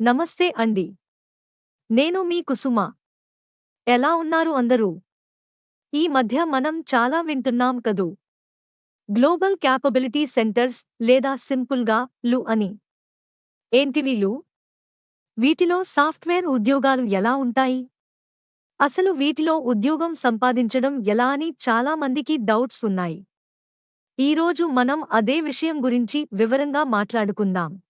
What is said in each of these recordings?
నమస్తే అండి. నేను మీ కుసుమ. ఎలా ఉన్నారు అందరూ? ఈ మధ్య మనం చాలా వింటున్నాం కదూ? గ్లోబల్ క్యాపబిలిటీ సెంటర్స్ లేదా సింపుల్గా లు అని. ఏంటివి లు? వీటిలో సాఫ్ట్వేర్ ఉద్యోగాలు ఎలా ఉంటాయి? అసలు వీటిలో ఉద్యోగం సంపాదించడం ఎలా అని చాలా మందికి డౌట్స్ ఉన్నాయి. ఈరోజు మనం అదే విషయం గురించి వివరంగా మాట్లాడుకుందాం.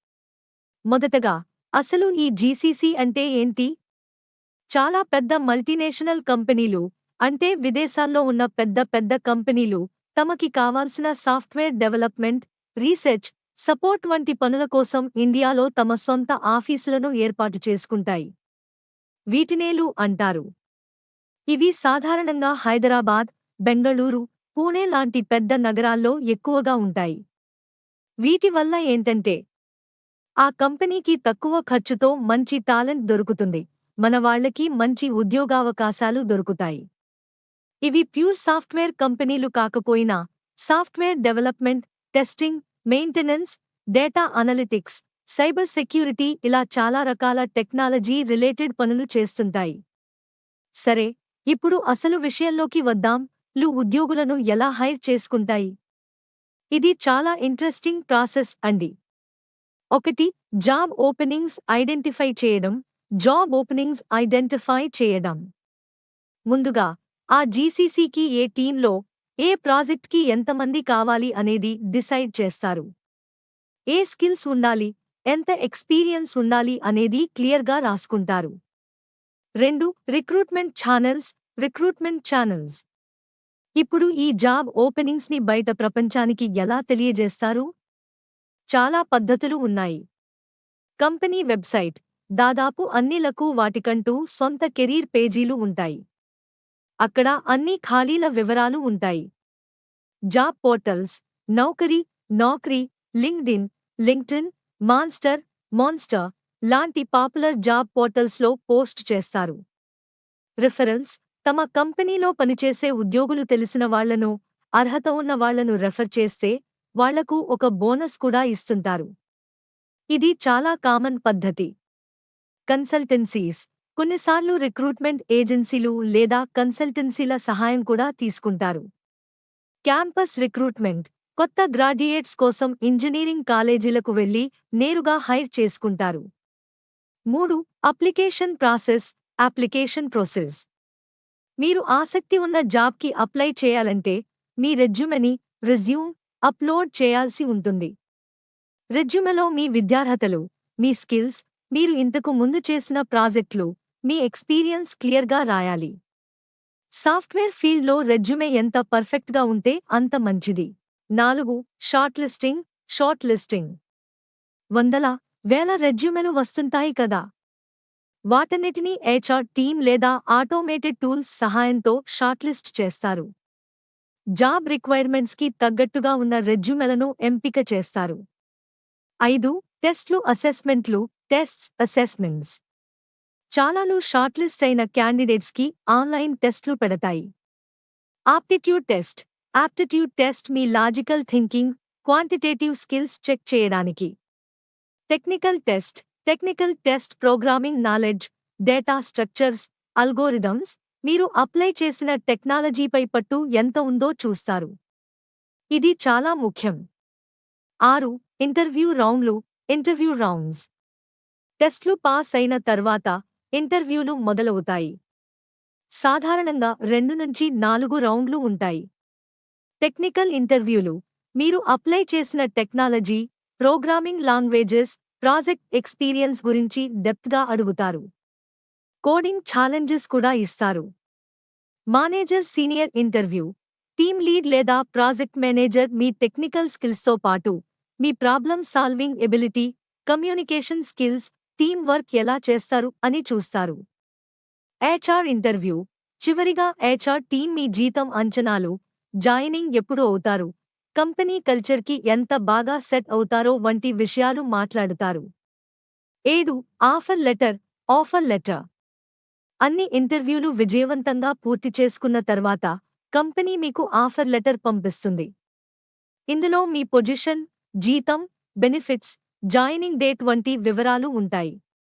మొదటగా అసలు ఈ జీసీసీ అంటే ఏంటి? చాలా పెద్ద మల్టీనేషనల్ కంపెనీలు అంటే విదేశాల్లో ఉన్న పెద్ద పెద్ద కంపెనీలు తమకి కావాల్సిన సాఫ్ట్వేర్ డెవలప్మెంట్ రీసెర్చ్ సపోర్ట్ వంటి పనుల కోసం ఇండియాలో తమ సొంత ఆఫీసులను ఏర్పాటు చేసుకుంటాయి. వీటినేలు అంటారు. ఇవి సాధారణంగా హైదరాబాద్ బెంగళూరు పూణే లాంటి పెద్ద నగరాల్లో ఎక్కువగా ఉంటాయి. వీటి వల్ల ఏంటంటే ఆ కంపెనీకి తక్కువ ఖర్చుతో మంచి టాలెంట్ దొరుకుతుంది. మన వాళ్ళకి మంచి ఉద్యోగావకాశాలు దొరుకుతాయి. ఇవి ప్యూర్ సాఫ్ట్వేర్ కంపెనీలు కాకపోయినా software development testing maintenance data analytics cyber security ఇలా చాలా రకాల టెక్నాలజీ రిలేటెడ్ పనులు చేస్తుంటాయి. సరే ఇప్పుడు అసలు విషయంలోకి వద్దాం. లు ఉద్యోగులను ఎలా హైర్ చేసుకుంటాయి? ఇది చాలా ఇంట్రెస్టింగ్ ప్రాసెస్ అండి. ఒకటి జాబ్ ఓపెనింగ్స్ ఐడెంటిఫై చేయడం జాబ్ ఓపెనింగ్స్ ఐడెంటిఫై చేయడం. ముందుగా ఆ జీసీసీకి ఏ టీంలో ఏ ప్రాజెక్ట్కి ఎంతమంది కావాలి అనేది డిసైడ్ చేస్తారు. ఏ స్కిల్స్ ఉండాలి ఎంత ఎక్స్పీరియన్స్ ఉండాలి అనేది క్లియర్గా రాసుకుంటారు. రెండు రిక్రూట్మెంట్ ఛానల్స్ రిక్రూట్మెంట్ ఛానల్స్. ఇప్పుడు ఈ జాబ్ ఓపెనింగ్స్ని బయట ప్రపంచానికి ఎలా తెలియజేస్తారు? చాలా పద్ధతులు ఉన్నాయి. Company website. దాదాపు అన్నిలకు వాటికంటూ సొంత కెరీర్ పేజీలు ఉంటాయి. అక్కడ అన్ని ఖాళీల వివరాలు ఉంటాయి. Job portals Naukri Naukri LinkedIn LinkedIn Monster Monster లాంటి పాపులర్ జాబ్ పోర్టల్స్లో పోస్ట్ చేస్తారు. రిఫరెన్స్ తమ కంపెనీలో పనిచేసే ఉద్యోగులు తెలిసిన వాళ్ళను అర్హత ఉన్న వాళ్ళను రెఫర్ చేస్తే వాళ్ళకు ఒక బోనస్ కూడా ఇస్తుంటారు. ఇది చాలా కామన్ పద్ధతి. కన్సల్టెన్సీస్. కొన్నిసార్లు రిక్రూట్మెంట్ ఏజెన్సీలు లేదా కన్సల్టెన్సీల సహాయం కూడా తీసుకుంటారు. Campus recruitment. కొత్త గ్రాడ్యుయేట్స్ కోసం ఇంజనీరింగ్ కాలేజీలకు వెళ్ళి నేరుగా హైర్ చేసుకుంటారు. మూడు. Application process. Application process. మీరు ఆసక్తి ఉన్న జాబ్కి అప్లై చేయాలంటే మీ రెజ్యూమెని రెజ్యూమ్ అప్లోడ్ చేయాల్సి ఉంటుంది. రెజ్యూమెలో మీ విద్యార్హతలు మీ స్కిల్స్ మీరు ఇంతకు ముందు చేసిన ప్రాజెక్టులు మీ ఎక్స్పీరియన్స్ క్లియర్గా రాయాలి. సాఫ్ట్వేర్ ఫీల్డ్లో రెజ్యూమె ఎంత పర్ఫెక్ట్గా ఉంటే అంత మంచిది. నాలుగు షార్ట్ లిస్టింగ్ షార్ట్ లిస్టింగ్ వందల వేల రెజ్యూమెలు వస్తుంటాయి కదా. వాటన్నిటినీ ఏచార్ టీం లేదా ఆటోమేటెడ్ టూల్స్ సహాయంతో షార్ట్లిస్ట్ చేస్తారు. జాబ్ రిక్వైర్మెంట్స్కి తగ్గట్టుగా ఉన్న రెజ్యూమెలను ఎంపిక చేస్తారు. ఐదు టెస్ట్లు అసెస్మెంట్లు టెస్ట్స్ అసెస్మెంట్స్. చాలాలు షార్ట్లిస్ట్ అయిన క్యాండిడేట్స్కి ఆన్లైన్ టెస్ట్లు పెడతాయి. Aptitude test. ఆప్టిట్యూడ్ టెస్ట్ మీ logical thinking quantitative skills check చేయడానికి. Technical test. Technical test programming knowledge data structures algorithms మీరు అప్లై చేసిన టెక్నాలజీపై పట్టు ఎంత ఉందో చూస్తారు. ఇది చాలా ముఖ్యం. ఆరు ఇంటర్వ్యూ రౌండ్లు ఇంటర్వ్యూ రౌండ్స్. టెస్ట్లు పాస్ అయిన తర్వాత ఇంటర్వ్యూలు మొదలవుతాయి. సాధారణంగా రెండు నుంచి నాలుగు రౌండ్లు ఉంటాయి. టెక్నికల్ ఇంటర్వ్యూలు. మీరు అప్లై చేసిన technology programming languages project experience గురించి డెప్త్గా అడుగుతారు. కోడింగ్ ఛాలెంజెస్ కూడా ఇస్తారు. Manager senior interview. Team lead లేదా ప్రాజెక్ట్ మేనేజర్ మీ టెక్నికల్ స్కిల్స్తో పాటు మీ problem solving ability communication skills team work ఎలా చేస్తారు అని చూస్తారు. HR interview. చివరిగా హెచ్ఆర్ టీమ్ మీ జీతం అంచనాలు జాయినింగ్ ఎప్పుడు అవుతారు కంపెనీ కల్చర్కి ఎంత బాగా సెట్ అవుతారో వంటి విషయాలు మాట్లాడుతారు. ఏడు ఆఫర్ లెటర్ ఆఫర్ లెటర్. అన్ని ఇంటర్వ్యూలు విజయవంతంగా పూర్తి చేసుకున్న తర్వాత కంపెనీ మీకు ఆఫర్ లెటర్ పంపిస్తుంది. ఇందులో మీ పొజిషన్ జీతం బెనిఫిట్స్ జాయినింగ్ డేట్ వంటి వివరాలు ఉంటాయి.